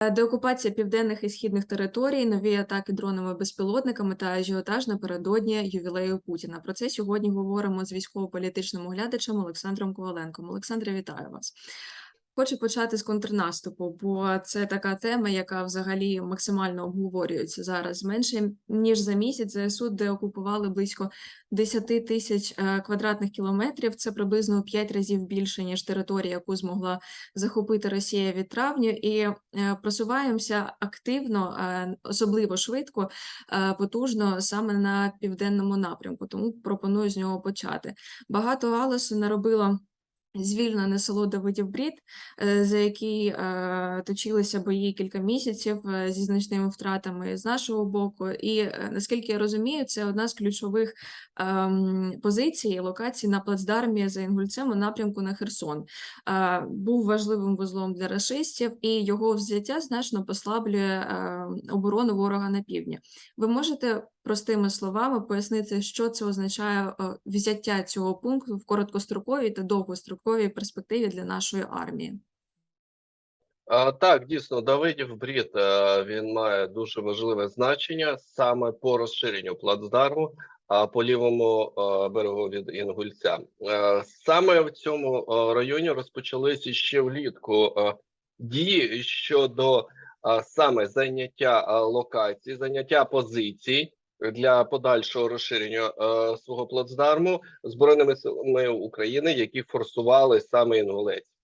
Е, Деокупація південних і східних територій, нові атаки дронами безпілотниками та ажіотаж напередодні ювілею Путіна. Про це сьогодні говоримо з військово-політичним оглядачем Олександром Коваленком. Олександре, вітаю вас. Хочу почати з контрнаступу, бо це така тема, яка взагалі максимально обговорюється зараз. Менше ніж за місяць ЗСУ деокупували близько 10 тисяч е, квадратних кілометрів. Це приблизно у 5 разів більше ніж територія, яку змогла захопити Росія від травня, і е, просуваємося активно, е, особливо швидко, потужно саме на південному напрямку. Тому пропоную з нього почати. Багато галасу наробило. Звільнене село Давидів Брід, е, за який е, точилися бої кілька місяців е, зі значними втратами з нашого боку. І наскільки я розумію, це одна з ключових ем, позицій локацій на плацдармі за Інгульцем у напрямку на Херсон. Був важливим вузлом для рашистів, і його взяття значно послаблює е, оборону ворога на півдні. Ви можете простими словами пояснити, що це означає е, взяття цього пункту в короткостроковій та довгостроковій перспективі для нашої армії? Так, дійсно, Давидів Брід е, він має дуже важливе значення саме по розширенню плацдарму, по лівому е, берегу від Інгульця. Саме в цьому районі розпочалися ще влітку дії щодо саме заняття е, локацій, заняття позицій для подальшого розширення е, свого плацдарму збройними силами України, які форсували саме Інгулець.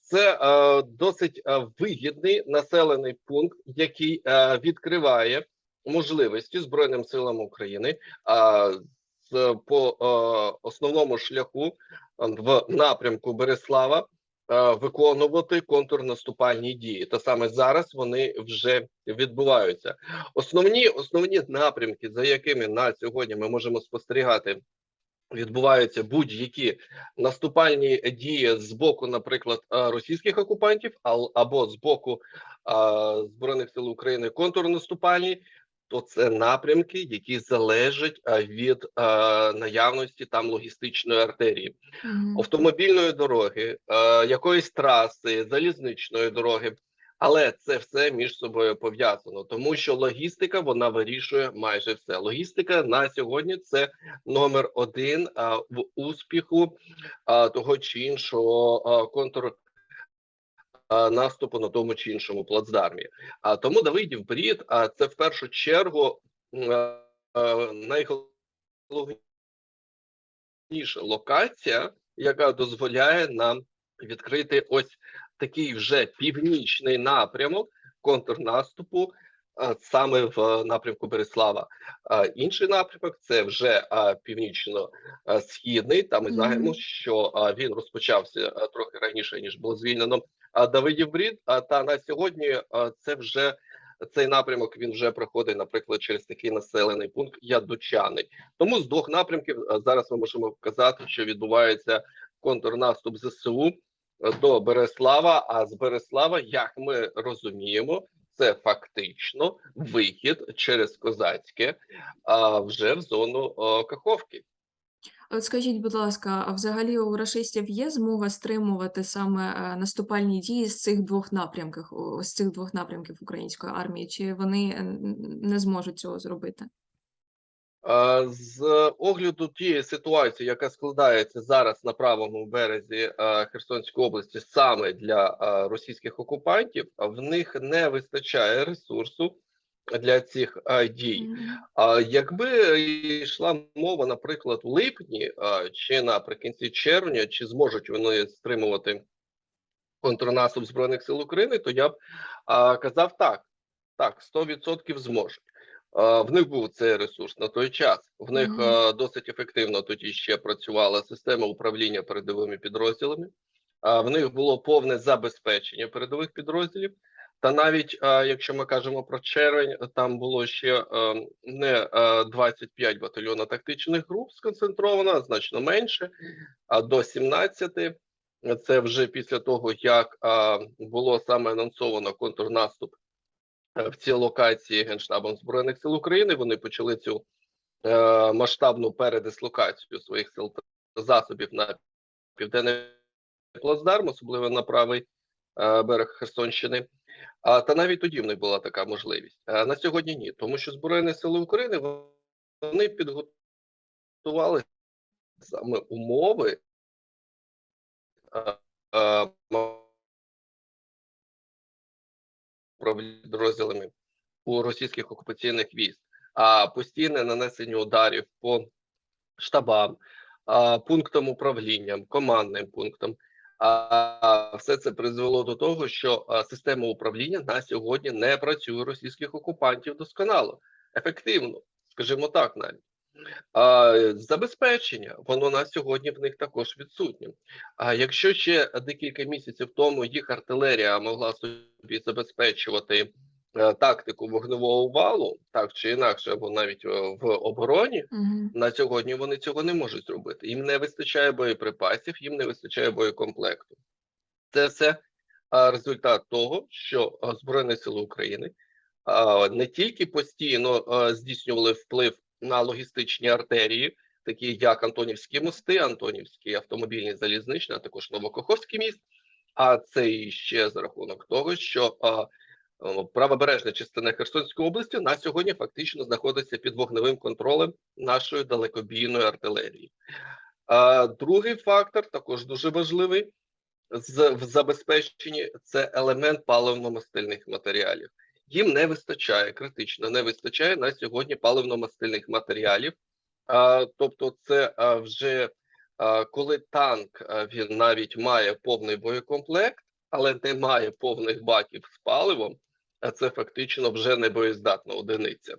Це е, досить е, вигідний населений пункт, який е, відкриває можливості Збройним силам України по основному шляху в напрямку Береслава виконувати контрнаступальні дії. Та саме зараз вони вже відбуваються. Основні основні напрямки, за якими на сьогодні ми можемо спостерігати відбуваються будь-які наступальні дії з боку, наприклад, е, російських окупантів, або з боку е, збройних сил України контрнаступальні, то це напрямки, які залежать від наявності там логістичної артерії, Мгм. автомобільної дороги, якоїсь траси, залізничної дороги. Але це все між собою пов'язано, тому що логістика вона вирішує майже все. Логістика на сьогодні це номер один а, в успіху а, того чи іншого а, контр наступу на тому чи іншому плацдармі. А тому Давидів Брід, а це в першу чергу найголовніша локація, яка дозволяє нам відкрити ось такий вже північний напрямок контрнаступу. Саме в напрямку Береслава. Інший напрямок це вже північно-східний. Там ми знаємо, що він розпочався трохи раніше ніж було звільнено. Давидів Брід. Та на сьогодні це вже цей напрямок. Він вже проходить, наприклад, через такий населений пункт Ядучаний. Тому з двох напрямків зараз ми можемо вказати, що відбувається контрнаступ ЗСУ до Береслава. А з Береслава, як ми розуміємо, це фактично вихід через козацьке а вже в зону Каховки. От скажіть, будь ласка, а взагалі у рашистів є змога стримувати саме е, наступальні дії з цих двох напрямків, з цих двох напрямків української армії, чи вони е, не зможуть цього зробити? З огляду тієї ситуації, яка складається зараз на правому березі Херсонської області, саме для російських окупантів, в них не вистачає ресурсу для цих а, дій. А якби йшла мова, наприклад, в липні а, чи наприкінці червня, чи зможуть вони стримувати контрнаступ збройних сил України, то я б а, казав так: так, 100% зможуть. В них був цей ресурс на той час. В них Мгм. а, досить ефективно тоді ще працювала система управління передовими підрозділами. В них було повне забезпечення передових підрозділів. Та навіть якщо ми кажемо про червень, там було ще е, не е, 25 батальйонів тактичних груп сконцентровано, значно менше, а до 17. Це вже після того, як було саме анонсовано контрнаступ е, в цій локації Генштабом Збройних сил України. Вони почали цю е, масштабну передислокацію своїх сил та засобів на південний плацдарм, особливо на правий е, берег Херсонщини. А, та навіть тоді в них була така можливість. А на сьогодні ні, тому що Збройні Сили України вони підготували саме умови а, у російських окупаційних військ, а постійне нанесення ударів по штабам, пунктам управління, командним пунктам. А все це призвело до того, що система управління на сьогодні не працює російських окупантів досконало, ефективно, скажімо так, навіть. А, забезпечення воно на сьогодні в них також відсутнє. А якщо ще декілька місяців тому їх артилерія могла собі забезпечувати тактику вогневого валу, так чи інакше, або навіть е, в обороні, Мгм. на сьогодні вони цього не можуть зробити. Їм не вистачає боєприпасів, їм не вистачає боєкомплекту. Це все результат того, що Збройні Сили України не тільки постійно здійснювали вплив на логістичні артерії, такі як Антонівські мости, Антонівський автомобільний залізничний, а також Новокоховський міст. А це ще за рахунок того, що правобережна частина Херсонської області на сьогодні фактично знаходиться під вогневим контролем нашої далекобійної артилерії. Другий фактор, також дуже важливий в забезпеченні, це елемент паливно-мастильних матеріалів. Їм не вистачає критично, не вистачає на сьогодні паливно-мастильних матеріалів. А, тобто, це вже коли танк він навіть має повний боєкомплект, але не має повних баків з паливом, це фактично вже не боєздатна одиниця.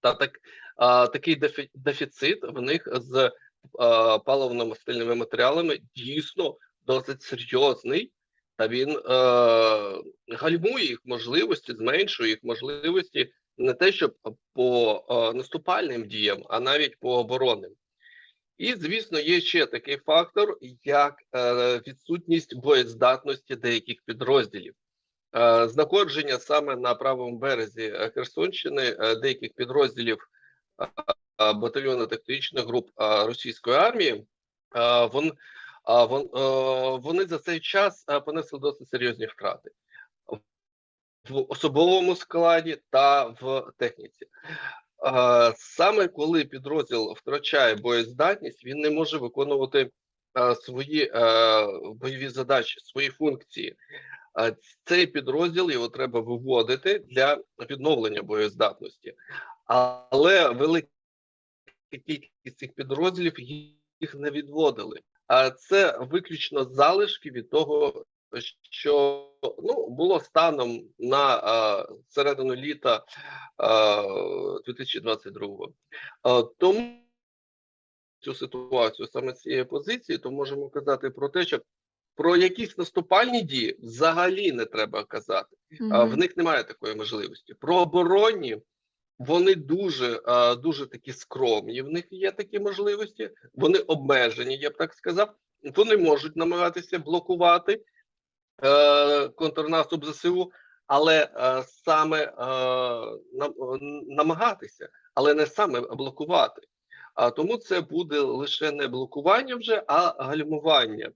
Та так а, такий дефі- дефіцит в них з а, паливно-мастильними матеріалами дійсно досить серйозний, та він е, гальмує їх можливості, зменшує їх можливості не те, щоб по е, наступальним діям, а навіть по оборонним. І, звісно, є ще такий фактор, як е, відсутність боєздатності деяких підрозділів. Е, знаходження саме на правому березі е, Херсонщини е, деяких підрозділів батальйону тактичних груп російської армії, вон, вон, вони за цей час понесли досить серйозні втрати в особовому складі та в техніці. Саме коли підрозділ втрачає боєздатність, він не може виконувати свої бойові задачі, свої функції. Цей підрозділ його треба виводити для відновлення боєздатності, але велика кількість цих підрозділів їх не відводили. А це виключно залишки від того, що ну було станом на а, середину літа а, 2022-го. А, тому цю ситуацію саме з цієї позиції, то можемо казати про те, що про якісь наступальні дії взагалі не треба казати. А, в них немає такої можливості. Про оборонні вони дуже, дуже такі скромні. В них є такі можливості. Вони обмежені, я б так сказав. Вони можуть намагатися блокувати е, контрнаступ ЗСУ, але е, саме е, нам- намагатися, але не саме блокувати. А тому це буде лише не блокування вже, а гальмування.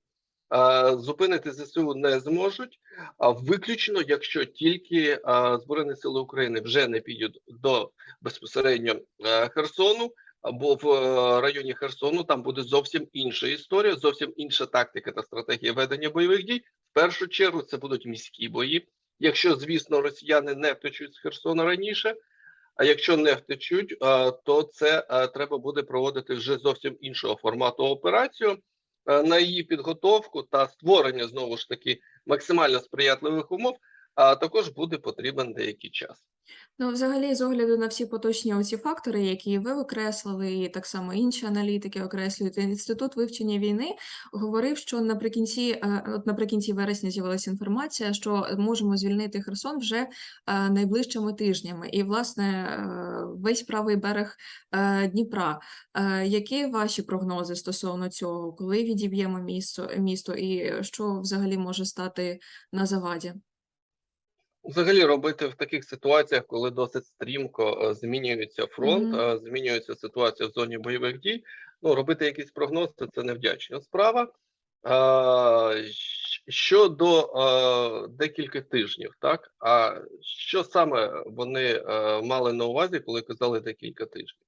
Е, Зупинити ЗСУ не зможуть, а виключно, якщо тільки е, Збройні Сили України вже не підуть до безпосередньо е, Херсону, або в районі Херсону там буде зовсім інша історія, зовсім інша тактика та стратегія ведення бойових дій. В першу чергу це будуть міські бої. Якщо, звісно, росіяни не втечуть з Херсона раніше. А якщо не втечуть, то це треба буде проводити вже зовсім іншого формату операцію. Е, На її підготовку та створення знову ж таки максимально сприятливих умов, а також буде потрібен деякий час. Ну, взагалі, з огляду на всі поточні оці фактори, які ви окреслили, і так само інші аналітики окреслюють, Інститут вивчення війни говорив, що наприкінці, е, от наприкінці вересня з'явилася інформація, що можемо звільнити Херсон вже е, найближчими тижнями. І, власне, е, весь правий берег Дніпра. Які ваші прогнози стосовно цього? Коли відіб'ємо місто, місто і що взагалі може стати на заваді? Взагалі робити в таких ситуаціях, коли досить стрімко е, змінюється фронт, Мгм. е, змінюється ситуація в зоні бойових дій. Ну робити якийсь прогноз це, невдячна справа. А, щодо е, декілька тижнів, так? А що саме вони мали на увазі, коли казали декілька тижнів?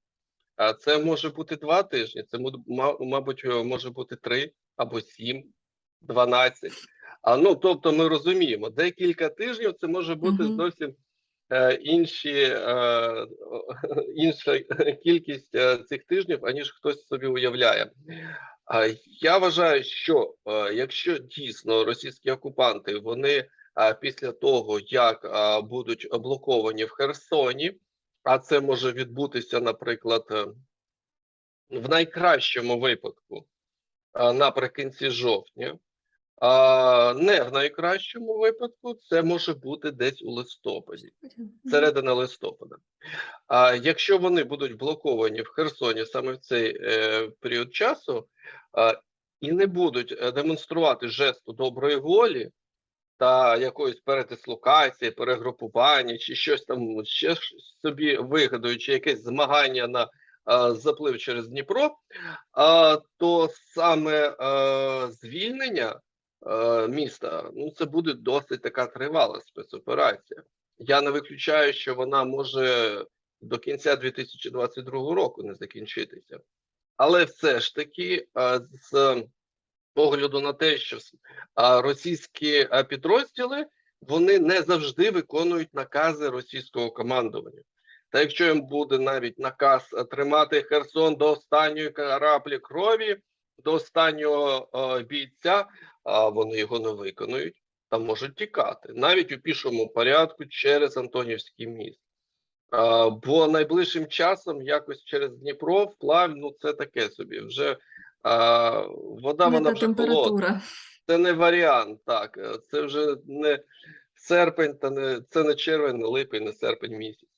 А це може бути два тижні, це мабуть, може бути три або сім, дванадцять. А ну тобто, ми розуміємо, декілька тижнів це може бути Мгм. зовсім е, інші, е, інша кількість е, цих тижнів, аніж хтось собі уявляє. А я вважаю, що е, якщо дійсно російські окупанти вони е, після того, як е, будуть блоковані в Херсоні, а це може відбутися, наприклад, е, в найкращому випадку е, наприкінці жовтня, а не в найкращому випадку, це може бути десь у листопаді середина листопада. А якщо вони будуть блоковані в Херсоні саме в цей е, період часу а, і не будуть е, демонструвати жесту доброї волі та якоїсь передислокації, перегрупування чи щось там ще собі вигадуючи якесь змагання на заплив через Дніпро, то саме а, звільнення а, міста ну це буде досить така тривала спецоперація. Я не виключаю, що вона може до кінця 2022 року не закінчитися. Але все ж таки, а, з погляду на те, що російські підрозділи вони не завжди виконують накази російського командування. Та якщо їм буде навіть наказ тримати Херсон до останньої краплі крові, до останнього бійця, а вони його не виконують та можуть тікати навіть у пішому порядку через Антонівський міст. А, бо найближчим часом якось через Дніпро вплав, ну це таке собі. Вже а, вода Не вона та вже холодна. температура. Це не варіант, так. Це вже не серпень, та не це не червень, не липень, не серпень місяць.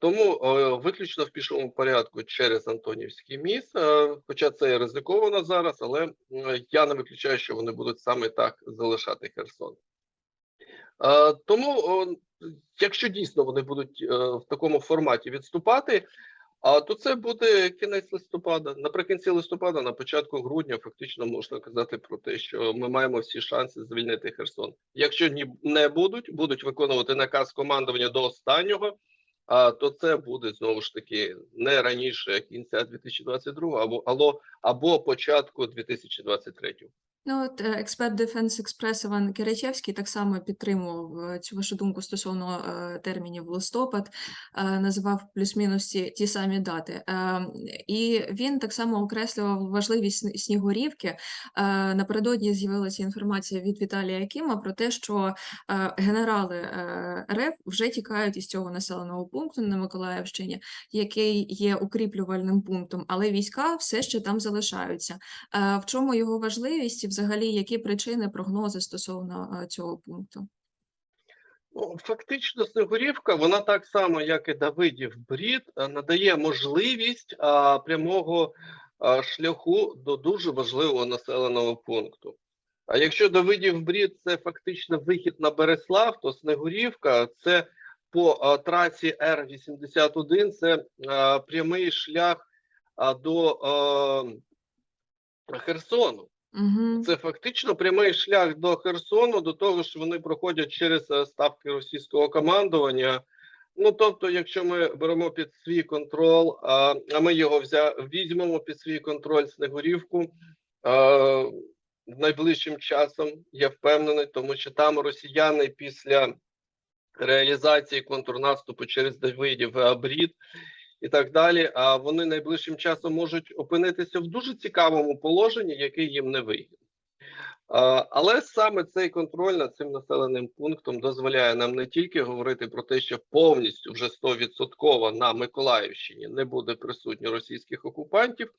Тому е, виключно в пішому порядку через Антонівський міст, е, хоча це і ризиковано зараз, але я не виключаю, що вони будуть саме так залишати Херсон. Тому, якщо дійсно вони будуть е, в такому форматі відступати, то це буде кінець листопада. Наприкінці листопада, на початку грудня, фактично можна казати про те, що ми маємо всі шанси звільнити Херсон. Якщо не будуть, будуть виконувати наказ командування до останнього. А то це буде знову ж таки не раніше кінця 2022 або або, або початку 2023. Ну, от е, експерт Defense Express Іван Киричевський так само підтримував е, цю вашу думку стосовно е, термінів листопад, називав плюс-мінус ті, самі дати. І він так само окреслював важливість сні- Снігурівки. Напередодні з'явилася інформація від Віталія Якима про те, що генерали РФ вже тікають із цього населеного пункту на Миколаївщині, який є укріплювальним пунктом, але війська все ще там залишаються. В чому його важливість взагалі які причини, прогнози стосовно цього пункту? Ну, фактично, Снегурівка, вона так само, як і Давидів Брід, е, надає можливість а, прямого а, шляху до дуже важливого населеного пункту. А якщо Давидів Брід це фактично вихід на Береслав, то Снегурівка це по а, трасі Р-81, це а, прямий шлях а, до а, Херсону. Угу. Це фактично прямий шлях до Херсону, до того, що вони проходять через е, ставки російського командування. Ну тобто, якщо ми беремо під свій контроль, а, а ми його взя, візьмемо під свій контроль Снегурівку а, найближчим часом, я впевнений, тому що там росіяни після реалізації контрнаступу через Давидів е, Брід і так далі, а вони найближчим часом можуть опинитися в дуже цікавому положенні, яке їм не вигідно. Але саме цей контроль над цим населеним пунктом дозволяє нам не тільки говорити про те, що повністю вже 100% на Миколаївщині не буде присутньо російських окупантів,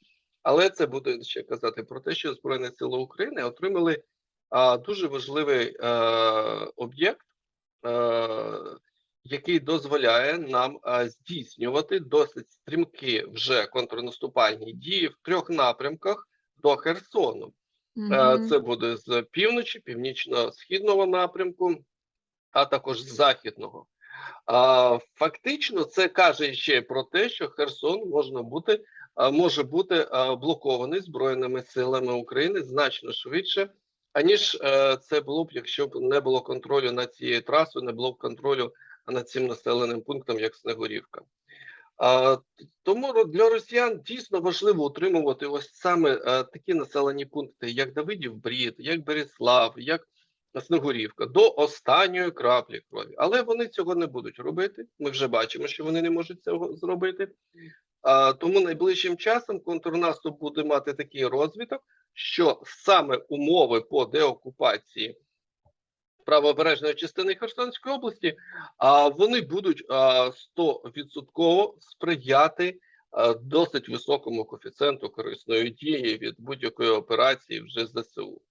але це буде ще казати про те, що Збройні Сили України отримали а, дуже важливий е, об'єкт, е, який дозволяє нам здійснювати досить стрімкі вже контрнаступальні дії в трьох напрямках до Херсону. Е, Це буде з півночі, північно-східного напрямку, а також з західного. Фактично, це каже ще про те, що Херсон можна бути, може бути блокований Збройними силами України значно швидше, аніж е, це було б, якщо б не було контролю над цією трасою, не було б контролю над цим населеним пунктом, як Снегурівка. А, тому для росіян дійсно важливо утримувати ось саме е, такі населені пункти, як Давидів Брід, як Береслав, як Снегурівка, до останньої краплі крові. Але вони цього не будуть робити. Ми вже бачимо, що вони не можуть цього зробити. А, тому найближчим часом контрнаступ буде мати такий розвиток, що саме умови по деокупації правобережної частини Херсонської області, а вони будуть а, 100% сприяти досить високому коефіцієнту корисної дії від будь-якої операції вже ЗСУ.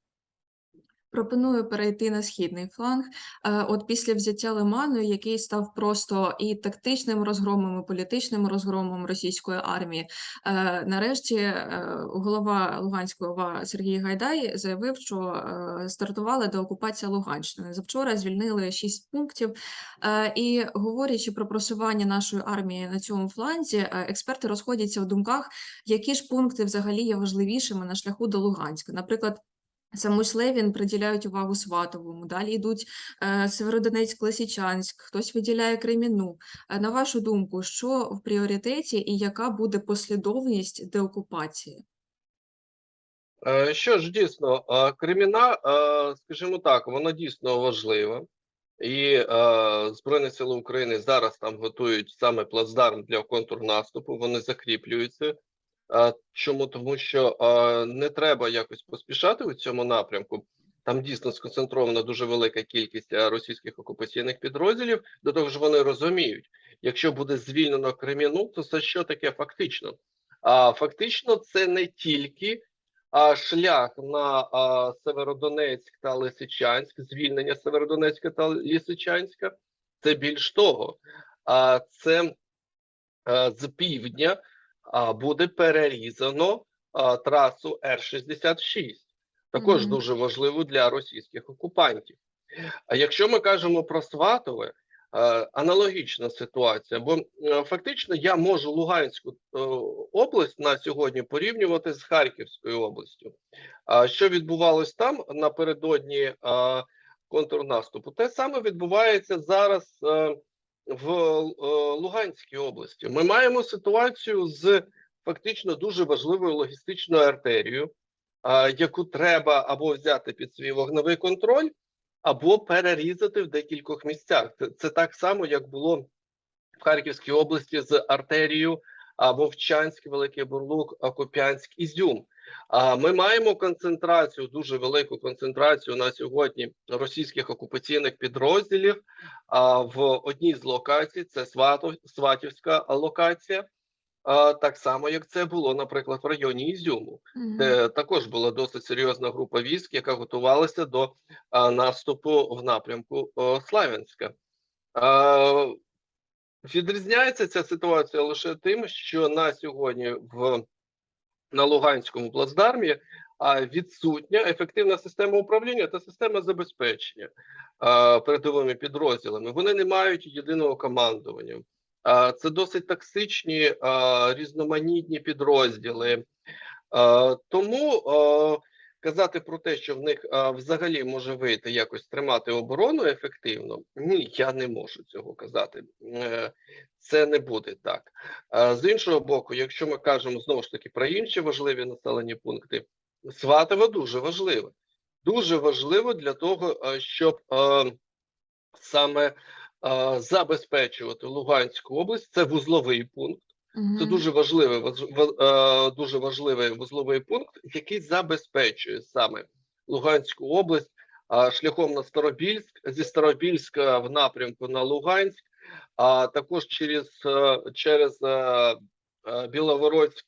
Пропоную перейти на східний фланг. Е, От після взяття Лиману, який став просто і тактичним розгромом, і політичним розгромом російської армії, е, нарешті е, голова Луганської ОВА Сергій Гайдай заявив, що стартувала деокупація Луганщини. Завчора звільнили шість пунктів. І говорячи про просування нашої армії на цьому фланзі, експерти розходяться в думках, які ж пункти взагалі є важливішими на шляху до Луганська. Наприклад. Самусь Левін приділяють увагу Сватовому, далі йдуть е, Северодонецьк, Лисичанськ, хтось виділяє Креміну. Е, на вашу думку, що в пріоритеті і яка буде послідовність деокупації? Е, Що ж, дійсно, Креміна, скажімо так, вона дійсно важлива. І е, Збройні Сили України зараз там готують саме плацдарм для контрнаступу. Вони закріплюються. Чому? Тому що не треба якось поспішати у цьому напрямку. Там дійсно сконцентрована дуже велика кількість російських окупаційних підрозділів. До того ж, вони розуміють, якщо буде звільнено Креміну, то це що таке фактично? А фактично, це не тільки шлях на Северодонецьк та Лисичанськ, звільнення Северодонецька та Лисичанська. Це більш того, а це з півдня буде перерізано трасу Р-66. Також Мгм. дуже важливу для російських окупантів. А якщо ми кажемо про Сватове, аналогічна ситуація, бо фактично я можу Луганську е, область на сьогодні порівнювати з Харківською областю. А що відбувалось там напередодні контрнаступу? Те саме відбувається зараз е, в е, Луганській області. Ми маємо ситуацію з фактично дуже важливою логістичною артерією, яку треба або взяти під свій вогневий контроль, або перерізати в декількох місцях. Це, так само, як було в Харківській області з артерією Вовчанськ, Великий Бурлук, а, Куп'янськ, Ізюм. А ми маємо концентрацію, дуже велику концентрацію на сьогодні російських окупаційних підрозділів. В одній з локацій це Сватівська локація. Так само, як це було, наприклад, в районі Ізюму Мгм. де також була досить серйозна група військ, яка готувалася до наступу в напрямку Славянська. Відрізняється ця ситуація лише тим, що на сьогодні в на Луганському плацдармі відсутня ефективна система управління та система забезпечення передовими підрозділами. Вони не мають єдиного командування. А, це досить токсичні різноманітні підрозділи. Тому казати про те, що в них е, взагалі може вийти якось тримати оборону ефективно, ні, я не можу цього казати. Е, Це не буде так. Е, З іншого боку, якщо ми кажемо знову ж таки про інші важливі населені пункти, Сватово дуже важливе. Дуже важливо для того, щоб е, саме е, забезпечувати Луганську область. Це вузловий пункт. Це дуже важливий важ- е, дуже важливий вузловий пункт, який забезпечує саме Луганську область а, шляхом на Старобільськ зі Старобільська в напрямку на Луганськ, а також через е, через е, Біловородськ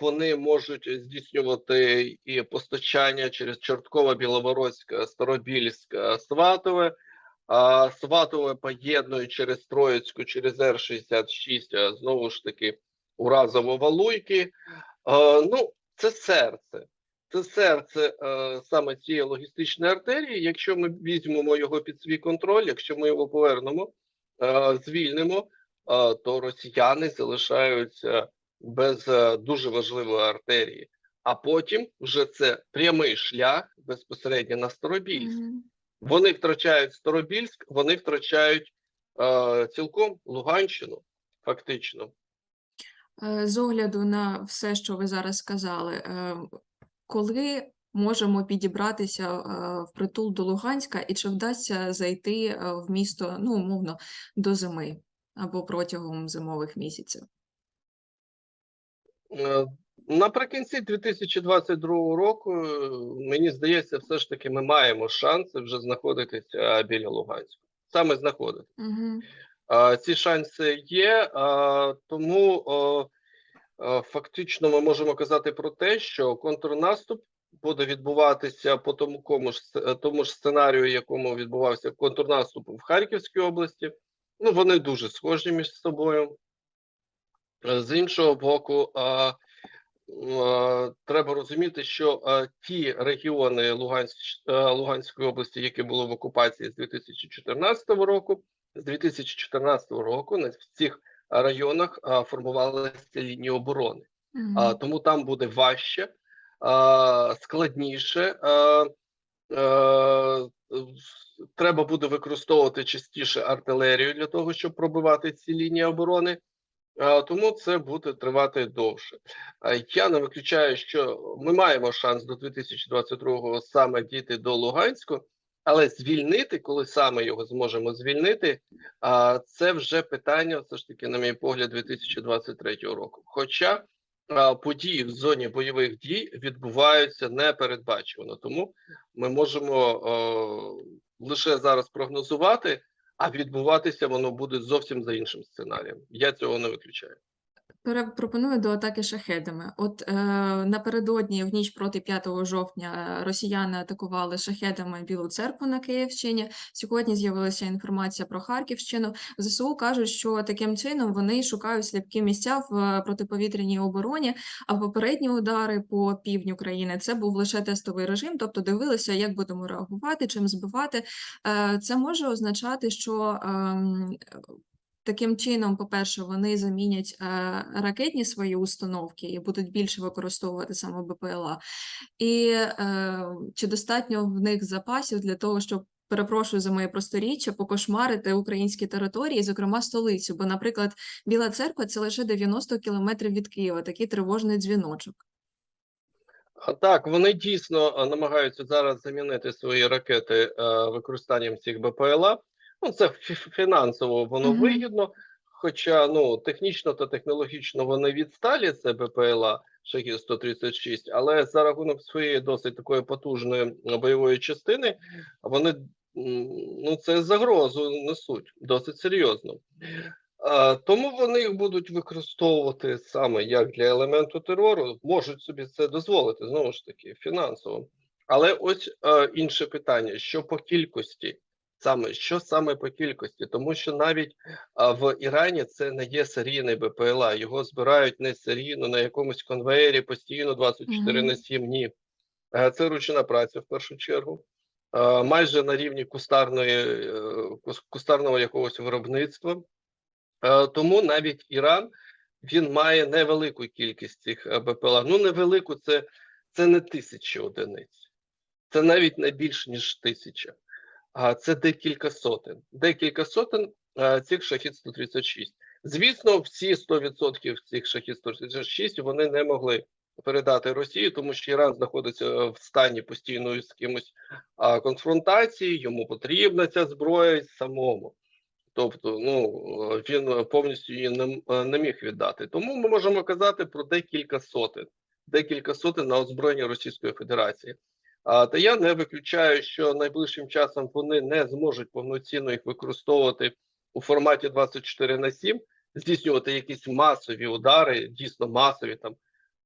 вони можуть здійснювати і постачання через Чорткова, Біловородськ, Старобільськ, Сватове. Сватове поєднує через Троїцьку, через Р-66, а знову ж таки уразово Валуйки. Ну, це серце. Це серце е, саме цієї логістичної артерії. Якщо ми візьмемо його під свій контроль, якщо ми його повернемо, е, звільнимо, е, то росіяни залишаються без е, дуже важливої артерії. а потім вже це прямий шлях безпосередньо на Старобільськ. Мгм. Вони втрачають Старобільськ, вони втрачають е, цілком Луганщину, фактично. Е, З огляду на все, що ви зараз сказали, е, коли можемо підібратися е, в притул до Луганська, і чи вдасться зайти е, в місто, ну, умовно, до зими або протягом зимових місяців? Наприкінці 2022 року, е, мені здається, все ж таки ми маємо шанси вже знаходитися біля Луганська. Саме знаходитися. Угу. Е, Ці шанси є, е, тому е, е, фактично ми можемо казати про те, що контрнаступ буде відбуватися по тому, кому ж, тому ж сценарію, якому відбувався контрнаступ в Харківській області. Ну, вони дуже схожі між собою. Е, З іншого боку, а, треба розуміти, що е, ті регіони Луганськ, е, Луганської області, які були в окупації з 2014 року, з 2014 року на цих районах формувалися лінії оборони. А, тому там буде важче, складніше. Е, треба буде використовувати частіше артилерію для того, щоб пробивати ці лінії оборони. А, Тому це буде тривати довше. Я не виключаю, що ми маємо шанс до 2022-го саме дійти до Луганську, але звільнити, коли саме його зможемо звільнити, а, це вже питання, все ж таки, на мій погляд, 2023 року. Хоча події в зоні бойових дій відбуваються непередбачувано, тому ми можемо е, лише зараз прогнозувати, а відбуватися воно буде зовсім за іншим сценарієм. Я цього не виключаю. Пропоную до атаки шахедами. От е, напередодні, в ніч проти 5 жовтня, е, росіяни атакували шахедами Білу церкву на Київщині. Сьогодні з'явилася інформація про Харківщину. ЗСУ кажуть, що таким чином вони шукають слабкі місця в е, протиповітряній обороні. А попередні удари по півдню країни це був лише тестовий режим, тобто дивилися, як будемо реагувати, чим збивати. Е, це може означати, що ем, Таким чином, по-перше, вони замінять е, ракетні свої установки і будуть більше використовувати саме БПЛА. І е, чи достатньо в них запасів для того, щоб, перепрошую за моє просторіччя, покошмарити українські території, зокрема столицю? Бо, наприклад, Біла церква це лише 90 кілометрів від Києва, такий тривожний дзвіночок. Так, вони дійсно намагаються зараз замінити свої ракети е, використанням цих БПЛА. Ну, це фінансово воно Мгм. вигідно, хоча ну технічно та технологічно вони відсталі, це БПЛА Шахід 136, але за рахунок своєї досить такої потужної бойової частини, вони ну це загрозу несуть досить серйозно. Е, Тому вони їх будуть використовувати саме як для елементу терору, можуть собі це дозволити знову ж таки фінансово. Але ось е, інше питання: що по кількості, саме що саме по кількості, тому що навіть е, в Ірані це не є серійний БПЛА, його збирають не серійно на якомусь конвеєрі постійно 24 Мгм. на 7 ні. Е, Це ручна праця в першу чергу. Е, Майже на рівні кустарної, е, кустарного якогось виробництва. Е, Тому навіть Іран він має невелику кількість цих БПЛА. Ну, невелику це, це не тисячі одиниць, це навіть не більш ніж тисяча, а це декілька сотень. Декілька сотень цих шахід 136. Звісно, всі 100% цих шахід 136 вони не могли передати Росії, тому що Іран знаходиться в стані постійної з кимось конфронтації. Йому потрібна ця зброя самому. Тобто, ну він повністю її не, не міг віддати. Тому ми можемо казати про декілька сотень, декілька сотень на озброєння Російської Федерації. А та я не виключаю, що найближчим часом вони не зможуть повноцінно їх використовувати у форматі 24 на 7, здійснювати якісь масові удари, дійсно масові там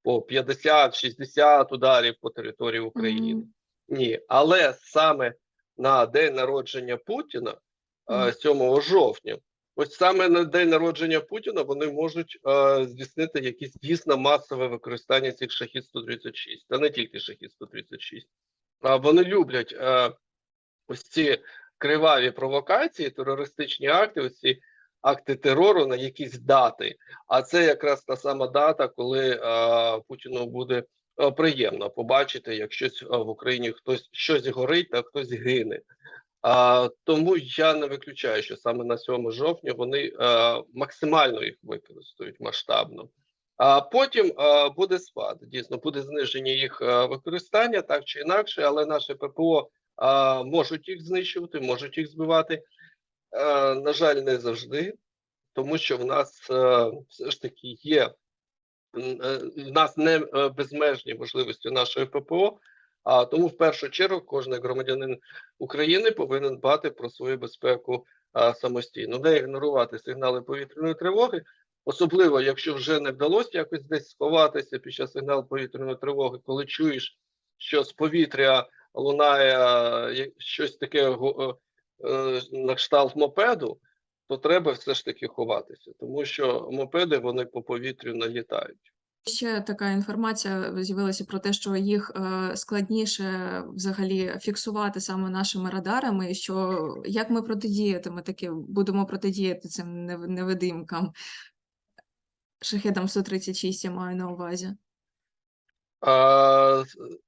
по 50-60 ударів по території України. Мгм. Ні, але саме на день народження Путіна, е, 7 жовтня, ось саме на день народження Путіна вони можуть е, здійснити якесь дійсно масове використання цих шахід 136, та не тільки шахід 136. А вони люблять е, ось ці криваві провокації, терористичні акти, ось ці акти терору на якісь дати. А це якраз та сама дата, коли е, Путіну буде е, приємно побачити, як щось е, в Україні хтось щось горить, та хтось гине. А, тому я не виключаю, що саме на 7 жовтня вони е, максимально їх використають масштабно. А потім буде спад. Дійсно, буде зниження їх використання так чи інакше, але наше ППО можуть їх знищувати, можуть їх збивати. На жаль, не завжди, тому що в нас все ж таки є е, в нас не е, безмежні можливості нашої ППО. А тому, в першу чергу, кожен громадянин України повинен дбати про свою безпеку а, самостійно, не ігнорувати сигнали повітряної тривоги, особливо якщо вже не вдалося якось десь сховатися під час сигналу повітряної тривоги, коли чуєш, що з повітря лунає щось таке е, е, на кшталт мопеду, то треба все ж таки ховатися, тому що мопеди вони по повітрю налітають. Ще така інформація з'явилася про те, що їх е, складніше взагалі фіксувати саме нашими радарами, що як ми протидіятиме таки будемо протидіяти цим невидимкам. Шахедам 136 я маю на увазі. А,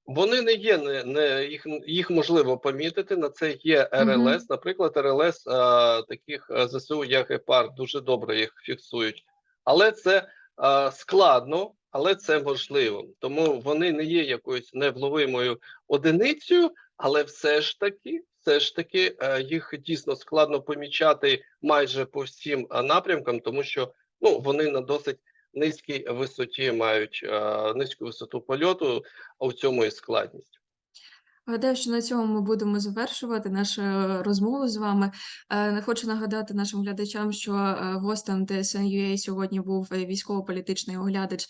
вони не є, не, не їх, їх можливо помітити. На це є. РЛС. Наприклад, РЛС а, таких ЗСУ, як Гепард, дуже добре їх фіксують. Але це а, складно, але це можливо. Тому вони не є якоюсь невловимою одиницею, але все ж таки, все ж таки, е, їх дійсно складно помічати майже по всім напрямкам, тому що ну, вони на досить низькій висоті мають е, низьку висоту польоту, а в цьому і складність. Гадаю, що на цьому ми будемо завершувати нашу е, розмову з вами. Е, Хочу нагадати нашим глядачам, що е, гостем ТСН.UA сьогодні був військово-політичний оглядач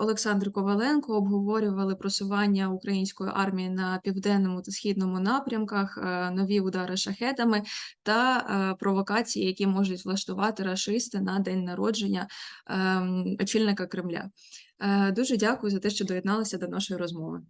Олександр Коваленко. Обговорювали просування української армії на південному та східному напрямках, нові удари шахедами та провокації, які можуть влаштувати рашисти на день народження ем, очільника Кремля. Дуже дякую за те, що доєдналися до нашої розмови.